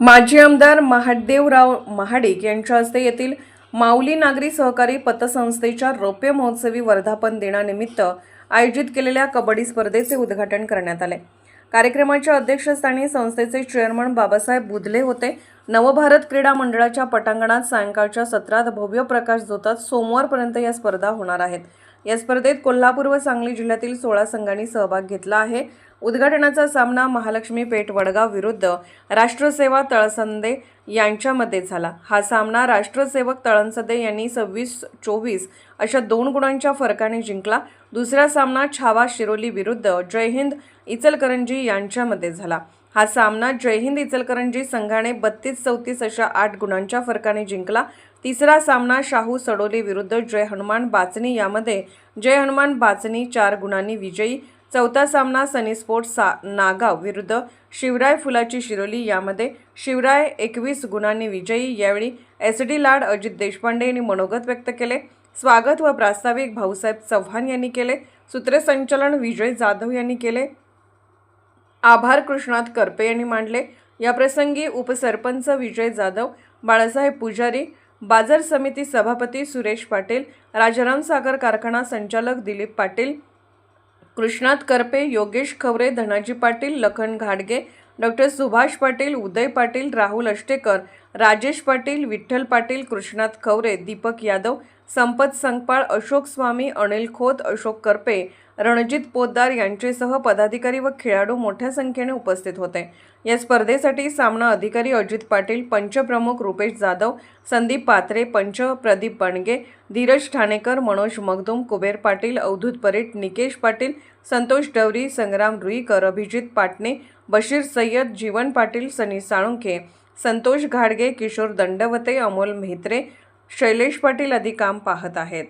माजी आमदार महादेवराव महाडिक यांच्या हस्ते येथील माऊली नागरी सहकारी पतसंस्थेच्या रौप्य महोत्सवी वर्धापन दिनानिमित्त आयोजित केलेल्या कबड्डी स्पर्धेचे उद्घाटन करण्यात आले. कार्यक्रमाच्या अध्यक्षस्थानी संस्थेचे चेअरमन बाबासाहेब बुधले होते. नवभारत क्रीडा मंडळाच्या पटांगणात सायंकाळच्या सत्रात भव्य प्रकाश जोतात सोमवारपर्यंत या स्पर्धा होणार आहेत. या स्पर्धेत कोल्हापूर व सांगली जिल्ह्यातील सोळा संघांनी सहभाग घेतला आहे. उद्घाटनाचा सामना महालक्ष्मी पेठ वडगाव विरुद्ध राष्ट्रसेवा तळसंदे यांच्यामध्ये झाला. हा सामना राष्ट्रसेवक तळसंदे यांनी सव्वीस चोवीस अशा दोन गुणांच्या फरकाने जिंकला. दुसरा सामना छावा शिरोली विरुद्ध जयहिंद इचलकरंजी यांच्यामध्ये झाला. हा सामना जयहिंद इचलकरंजी संघाने बत्तीस चौतीस अशा आठ गुणांच्या फरकाने जिंकला. तिसरा सामना शाहू सडोली विरुद्ध जय हनुमान बाचणी यामध्ये जय हनुमान बाचणी चार गुणांनी विजयी. चौथा सामना सनी स्पोर्ट्स सा नागाव विरुद्ध शिवराय फुलाची शिरोली. यामध्ये शिवराय एकवीस गुणांनी विजयी. यावेळी एस डी लाड अजित देशपांडे यांनी मनोगत व्यक्त केले. स्वागत व प्रास्ताविक भाऊसाहेब चव्हाण यांनी केले. सूत्रसंचालन विजय जाधव यांनी केले. आभार कृष्णात करपे यांनी मांडले. याप्रसंगी उपसरपंच विजय जाधव बाळासाहेब पुजारी बाजार समिती सभापती सुरेश पाटील राजाराम सागर कारखाना संचालक दिलीप पाटील कृष्णात करपे योगेश खवरे धनाजी पाटील लखन घाडगे डॉक्टर सुभाष पाटील उदय पाटील राहुल अष्टेकर राजेश पाटील विठ्ठल पाटील कृष्णात खवरे दीपक यादव संपत संगपाळ अशोक स्वामी अनिल खोत अशोक करपे रणजित पोद्दार यांचेसह पदाधिकारी व खेळाडू मोठ्या संख्येने उपस्थित होते. या स्पर्धेसाठी सामना अधिकारी अजित पाटील पंचप्रमुख रुपेश जाधव संदीप पात्रे पंच प्रदीप बणगे धीरज ठाणेकर मनोज मगदुम कुबेर पाटील अवधूत परीट निकेश पाटील संतोष डवरी संग्राम रुईकर अभिजित पाटणे बशीर सय्यद जीवन पाटील सनी साळुंखे संतोष घाडगे किशोर दंडवते अमोल म्हेत्रे शैलेश पाटील आदी काम पाहत आहेत.